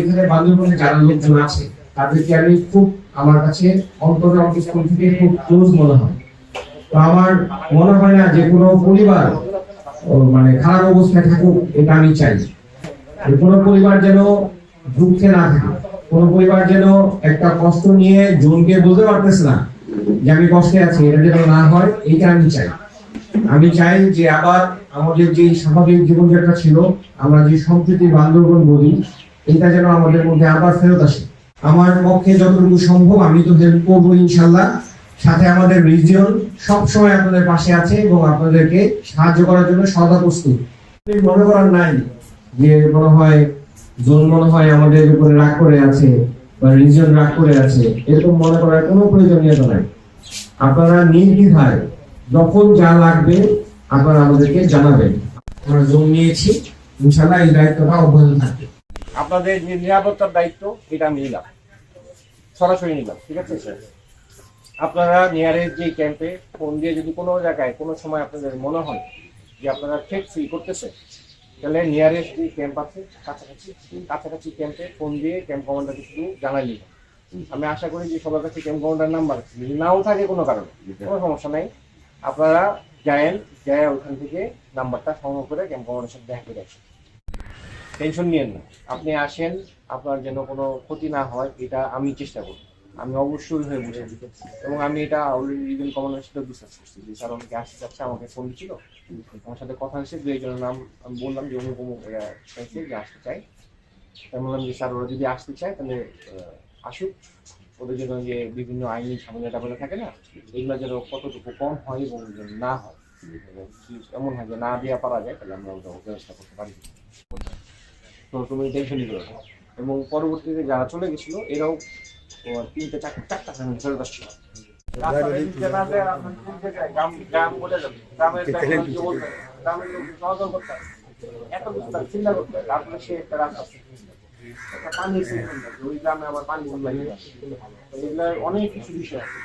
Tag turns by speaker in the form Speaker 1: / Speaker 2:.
Speaker 1: এখানে বান্দরবনে যারা লোকজন আছে, তাদেরকে আমি খুব আমার কাছে অন্তরের অন্তঃস্থল থেকে খুব ক্লোজ মনে হয়। তো আমার মনে হয় না যে কোনো পরিবার মানে খারাপ অবস্থায় থাকুক, এটা আমি চাই। কোনো পরিবার যেন দুঃখে না থাকে, কোনো পরিবার যেন একটা কষ্ট নিয়ে জনকে বলতে পারতেছে না যে আমি কষ্টে আছি, এটা যেন না হয়, এইটা আমি চাই। আমি চাই যে আবার আমাদের যে স্বাভাবিক জীবনযাত্রা ছিল, আমরা যে সম্প্রীতি বান্ধবন বলি এটা যেন আমাদের মধ্যে আবার ফেরত আসে। আমার পক্ষে যতটুকু সম্ভব, আমি তো হেল্প করব ইনশাল্লাহ সাথে আমাদের রিজিয়ন সবসময় আপনাদের পাশে আছে এবং আপনাদেরকে সাহায্য করার জন্য সদা প্রস্তুত। মনে করার নাই যে মনে হয় জোন মনে হয় আমাদের উপরে রাগ করে আছে বা রিজিয়ন রাগ করে আছে? এরকম মনে করার কোনো প্রয়োজনীয়তা নাই। আপনারা নির্দ্বিধায় যখন যা লাগবে আপনারা আমাদেরকে জানাবেন। আমরা জোন নিয়েছি। ইনশাল্লাহ এই দায়িত্বটা অব্যাহত থাকবে।
Speaker 2: আপনাদের যে নিরাপত্তার দায়িত্ব এটা আমি নিলাম। সরাসরি নিলাম ঠিক আছে? আপনারা নিয়ারেস্ট যে ক্যাম্পে ফোন দিয়ে যদি কোনো জায়গায় কোনো সময় আপনাদের মনে হয় যে আপনারা থ্রেট ফিল করতেছে তাহলে নিয়ারেস্ট যে ক্যাম্প আছে কাছাকাছি কাছাকাছি ক্যাম্পে ফোন দিয়ে ক্যাম্প কমান্ডারকে শুধু জানাই আমি আশা করি যে সবার কাছে ক্যাম্প কমান্ডার নাম্বার আছে যদি নাও থাকে কোনো কারণে কোনো সমস্যা নাই। আপনারা যায়েন যায় ওখান থেকে নাম্বারটা সংগ্রহ করে ক্যাম্প কমান্ডার সাথে দেখা করে আসেন। টেনশন নিয়েন না। আপনি আসেন, আপনার যেন কোনো ক্ষতি না হয়, এটা আমি চেষ্টা করব আমি অবশ্যই হয়ে বুঝে দিতে। এবং আমি এটা অলরেডি রিভেল কমান্ডার সাথে বিশ্বাস করছি যে, স্যার, অনেকে আসতে চাচ্ছে, আমাকে ফোন ছিল আমার সাথে কথা হয়েছে দু একজনের নাম আমি বললাম যে, অমুক অমুক চাইছে যে আসতে চাই। আমি বললাম যে, স্যার, ওরা যদি আসতে চায়, তাহলে আসুক। ওদের জন্য যে বিভিন্ন আইনি ঝামেলা টামেলা থাকে না, এগুলো যেন কতটুকু কম হয় এবং না হয়। এমন হয় যে, না দেওয়া পারা যায়, তাহলে আমরা ওটা ব্যবস্থা করতে পারি। তো তুমি টেনশনই করো এবং পরবর্তীতে যারা চলে গেছিল এরাও তোমার তিনটে চারটে চারটা ফ্যামিলি ফেরত আসছিল। এত কিছু তার চিন্তা করতে তারপরে সে একটা রাস্তা একটা ওই গ্রামে পানি। তো এগুলার অনেক কিছু বিষয় আছে।